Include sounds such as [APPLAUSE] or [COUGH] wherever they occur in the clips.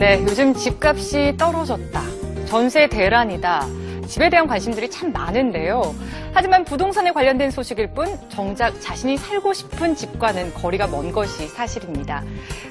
네, 요즘 집값이 떨어졌다. 전세 대란이다. 집에 대한 관심들이 참 많은데요. 하지만 부동산에 관련된 소식일 뿐 정작 자신이 살고 싶은 집과는 거리가 먼 것이 사실입니다.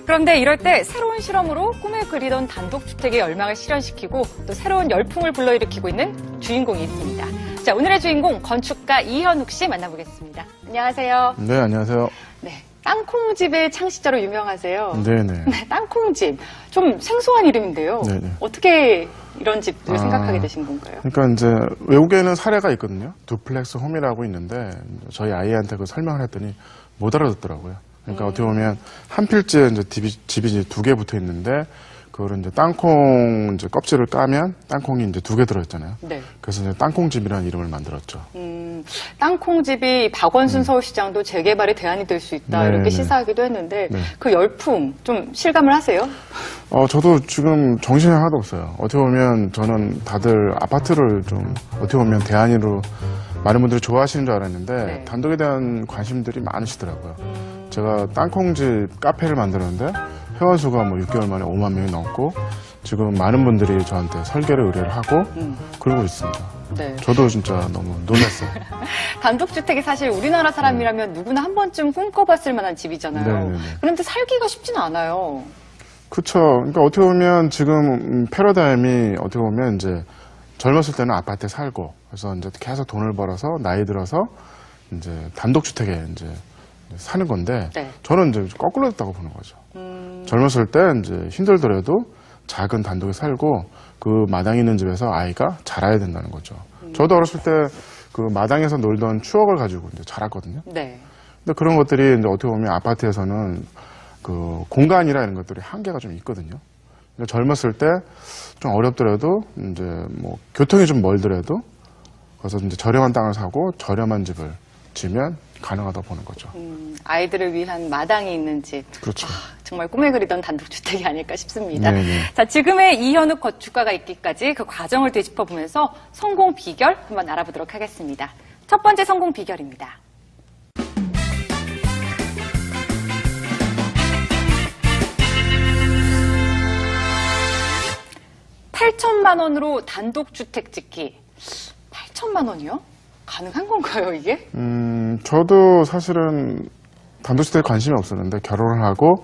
그런데 이럴 때 새로운 실험으로 꿈에 그리던 단독주택의 열망을 실현시키고 또 새로운 열풍을 불러일으키고 있는 주인공이 있습니다. 자, 오늘의 주인공 건축가 이현욱 씨 만나보겠습니다. 안녕하세요. 네, 안녕하세요. 네, 땅콩집의 창시자로 유명하세요. 네네. [LAUGHS] 네, 땅콩집. 좀 생소한 이름인데요. 네네. 어떻게 이런 집을 아. 생각하게 되신 건가요? 그러니까 이제 외국에는 사례가 있거든요. 두플렉스 홈이라고 있는데 저희 아이한테 그 설명을 했더니 못 알아듣더라고요. 그러니까 어떻게 보면 한 필지에 이제 집이, 집이 이제 두개 붙어 있는데 그거를 이제 땅콩 이제 껍질을 까면 땅콩이 이제 두 개 들어있잖아요. 네. 그래서 이제 땅콩집이라는 이름을 만들었죠. 음, 땅콩집이 박원순 서울시장도 재개발의 대안이 될 수 있다 네, 이렇게 네. 시사하기도 했는데 네. 그 열풍 좀 실감을 하세요? 어, 저도 지금 정신이 하나도 없어요. 어떻게 보면 저는 다들 아파트를 좀 어떻게 보면 대안으로 많은 분들이 좋아하시는 줄 알았는데 네. 단독에 대한 관심들이 많으시더라고요. 제가 땅콩집 카페를 만들었는데 회원 수가 뭐 6개월 만에 5만 명이 넘고 지금 많은 분들이 저한테 설계를 의뢰를 하고 음, 그러고 있습니다. 네. 저도 진짜 너무 놀랐어요. [LAUGHS] 단독주택이 사실 우리나라 사람이라면 누구나 한 번쯤 꿈꿔봤을 만한 집이잖아요. 네, 네, 네. 그런데 살기가 쉽지는 않아요. 그렇죠. 그러니까 어떻게 보면 지금 음, 패러다임이 어떻게 보면 이제 젊었을 때는 아파트에 살고 그래서 이제 계속 돈을 벌어서 나이 들어서 이제 단독주택에 이제 사는 건데 네. 저는 이제 거꾸로 됐다고 보는 거죠. 음, 젊었을 때 이제 힘들더라도 작은 단독에 살고 그 마당 있는 집에서 아이가 자라야 된다는 거죠. 저도 어렸을 때 그 마당에서 놀던 추억을 가지고 이제 자랐거든요. 네. 근데 그런 것들이 이제 어떻게 보면 아파트에서는 그 공간이라 이런 것들이 한계가 좀 있거든요. 근데 젊었을 때 좀 어렵더라도 이제 뭐 교통이 좀 멀더라도 그래서 이제 저렴한 땅을 사고 저렴한 집을 지면 가능하다고 보는 거죠. 음, 아이들을 위한 마당이 있는 집. 그렇죠. 정말 꿈에 그리던 단독주택이 아닐까 싶습니다. 네네. 자, 지금의 이현욱 건축가가 있기까지 그 과정을 되짚어 보면서 성공 비결 한번 알아보도록 하겠습니다. 첫 번째 성공 비결입니다. 8천만 원으로 단독주택 짓기. 8천만 원이요? 가능한 건가요, 이게? 음, 저도 사실은 단독주택에 관심이 없었는데 결혼을 하고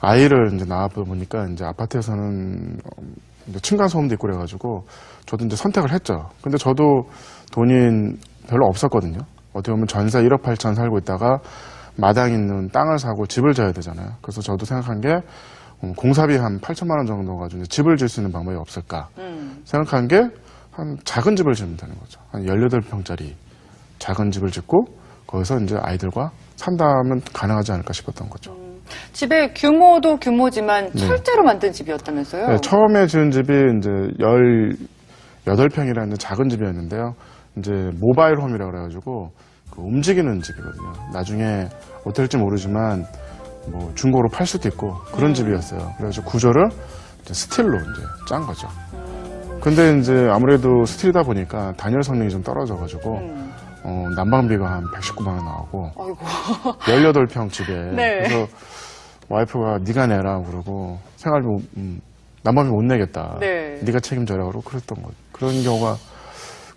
아이를 이제 낳아보다 보니까 이제 아파트에서는 어, 이제 층간소음도 있고 그래가지고 저도 이제 선택을 했죠. 근데 저도 돈이 별로 없었거든요. 어떻게 보면 전세 1억 8천 살고 있다가 마당 있는 땅을 사고 집을 져야 되잖아요. 그래서 저도 생각한 게 음, 공사비 한 8천만 원 정도 가지고 집을 질 수 있는 방법이 없을까 음, 생각한 게 한 작은 집을 지으면 되는 거죠. 한 18평짜리 작은 집을 짓고 거기서 이제 아이들과 산다면 가능하지 않을까 싶었던 거죠. 집의 규모도 규모지만 네. 철제로 만든 집이었다면서요? 네, 처음에 지은 집이 이제 18평이라는 작은 집이었는데요. 이제 모바일 홈이라고 그래가지고 그 움직이는 집이거든요. 나중에 될지 모르지만 뭐 중고로 팔 수도 있고 그런 집이었어요. 그래가지고 구조를 스틸로 이제 짠 거죠. 근데 이제 아무래도 스틸이다 보니까 단열 성능이 좀 떨어져가지고 음, 어, 난방비가 한 119만 원 나오고 아이고. 18평 집에 [LAUGHS] 네. 그래서 와이프가 네가 내라 그러고 생활비 못- 음, 난방비 못 내겠다. 네. 네가 책임져라 그러고 그랬던 거 그런 경우가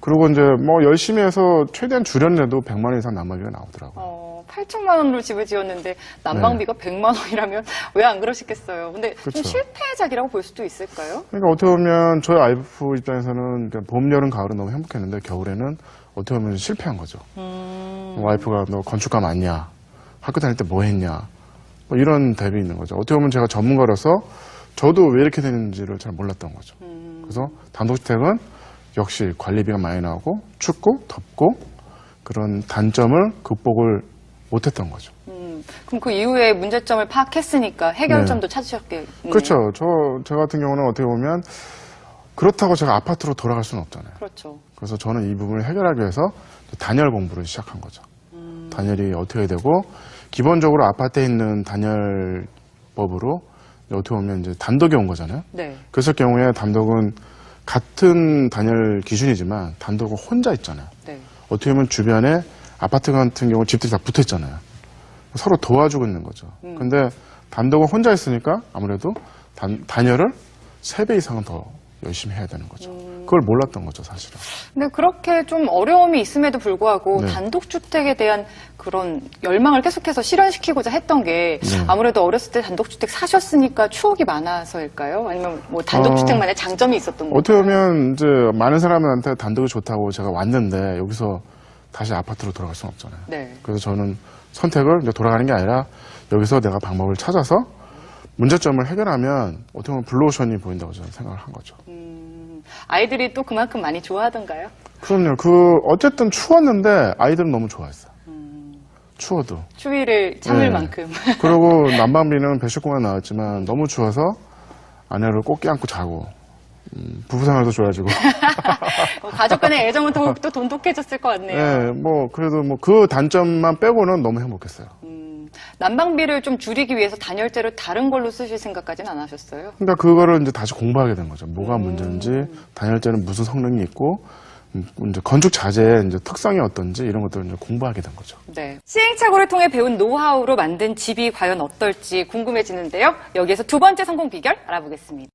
그리고 이제 뭐 열심히 해서 최대한 줄여내도 100만 원 이상 난방비가 나오더라고요. 어, 8천만 원으로 집을 지었는데 난방비가 100만 원이라면 [LAUGHS] 왜 안 그러시겠어요? 근데 좀 네. 그쵸. 실패작이라고 볼 수도 있을까요? 그러니까 어떻게 보면 저희 와이프 입장에서는 그러니까 봄, 여름, 가을은 너무 행복했는데 겨울에는 어떻게 보면 실패한 거죠. 음, 와이프가 너 건축가 맞냐? 학교 다닐 때 뭐 했냐? 뭐 이런 대비 있는 거죠. 어떻게 보면 제가 전문가로서 저도 왜 이렇게 되는지를 잘 몰랐던 거죠. 음. 그래서 단독주택은 역시 관리비가 많이 나오고 춥고 덥고 그런 단점을 극복을 못했던 거죠. 음, 그럼 그 이후에 문제점을 파악했으니까 해결점도 찾으셨겠네요. 그렇죠. 저, 저 같은 경우는 어떻게 보면 그렇다고 제가 아파트로 돌아갈 수는 없잖아요. 그렇죠. 그래서 저는 이 부분을 해결하기 위해서 단열 공부를 시작한 거죠. 단열이 어떻게 되고 기본적으로 아파트에 있는 단열법으로 어떻게 보면 이제 단독이 온 거잖아요. 네. 그랬을 경우에 단독은 같은 단열 기준이지만 단독은 혼자 있잖아요. 네. 어떻게 보면 주변에 아파트 같은 경우 집들이 다 붙어 있잖아요. 서로 도와주고 있는 거죠. 음. 근데 단독은 혼자 있으니까 아무래도 단, 단열을 3배 이상은 더 열심히 해야 되는 거죠. 그걸 몰랐던 거죠, 사실은. 근데 그렇게 좀 어려움이 있음에도 불구하고 네. 단독주택에 대한 그런 열망을 계속해서 실현시키고자 했던 게 네. 아무래도 어렸을 때 단독주택 사셨으니까 추억이 많아서일까요? 아니면 뭐 단독주택만의 장점이 있었던 건가요? 어떻게 보면 이제 많은 사람한테 단독이 좋다고 제가 왔는데 여기서 다시 아파트로 돌아갈 수는 없잖아요. 네. 그래서 저는 선택을 이제 돌아가는 게 아니라 여기서 내가 방법을 찾아서 문제점을 해결하면 어떻게 보면 블루오션이 보인다고 저는 생각을 한 거죠. 음, 아이들이 또 그만큼 많이 좋아하던가요? 그럼요. 그 어쨌든 추웠는데 아이들은 너무 좋아했어요. 추워도. 추위를 참을 네. 만큼. 그리고 [LAUGHS] 난방비는 119만 나왔지만 너무 추워서 아내를 꼭 껴안고 자고 음, 부부 생활도 좋아지고. 어, 가족 간의 애정은 더욱더 [LAUGHS] 돈독해졌을 것 같네요. 네, 뭐 그래도 뭐 그 단점만 빼고는 너무 행복했어요. 음, 난방비를 좀 줄이기 위해서 단열재를 다른 걸로 쓰실 생각까지는 안 하셨어요? 그러니까 그거를 이제 다시 공부하게 된 거죠. 뭐가 문제인지 단열재는 무슨 성능이 있고 음, 이제 건축 자재의 이제 특성이 어떤지 이런 것들을 이제 공부하게 된 거죠. 네. 시행착오를 통해 배운 노하우로 만든 집이 과연 어떨지 궁금해지는데요. 여기에서 두 번째 성공 비결 알아보겠습니다.